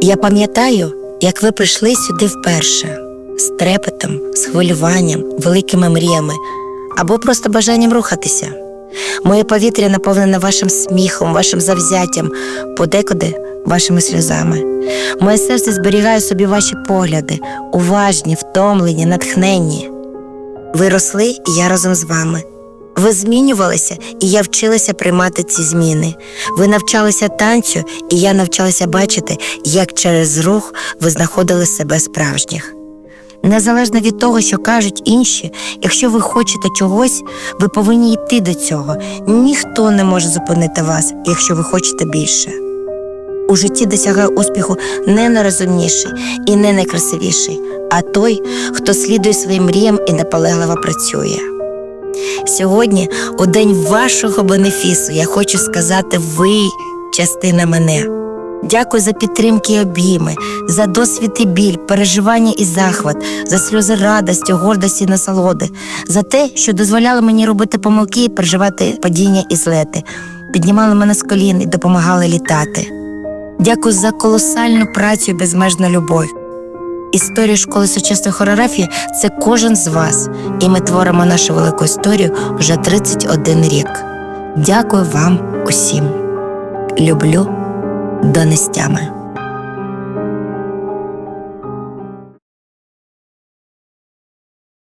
Я пам'ятаю, як ви прийшли сюди вперше з трепетом, з хвилюванням, великими мріями або просто бажанням рухатися. Моє повітря наповнене вашим сміхом, вашим завзяттям, подекуди вашими сльозами. Моє серце зберігає собі ваші погляди, уважні, втомлені, натхненні. Ви росли, і я разом з вами. Ви змінювалися, і я вчилася приймати ці зміни. Ви навчалися танцю, і я навчалася бачити, як через рух ви знаходили себе справжніх. Незалежно від того, що кажуть інші, якщо ви хочете чогось, ви повинні йти до цього. Ніхто не може зупинити вас, якщо ви хочете більше. У житті досягає успіху не найрозумніший і не найкрасивіший, а той, хто слідує своїм мріям і наполегливо працює. Сьогодні, у день вашого бенефісу, я хочу сказати, ви частина мене. Дякую за підтримки і обійми, за досвід і біль, переживання і захват, за сльози радості, гордості і насолоди, за те, що дозволяло мені робити помилки і переживати падіння і злети, піднімали мене з колін і допомагали літати. Дякую за колосальну працю і безмежну любов. Історія школи сучасної хореографії це кожен з вас, і ми творимо нашу велику історію вже 31 рік. Дякую вам усім. Люблю донестями.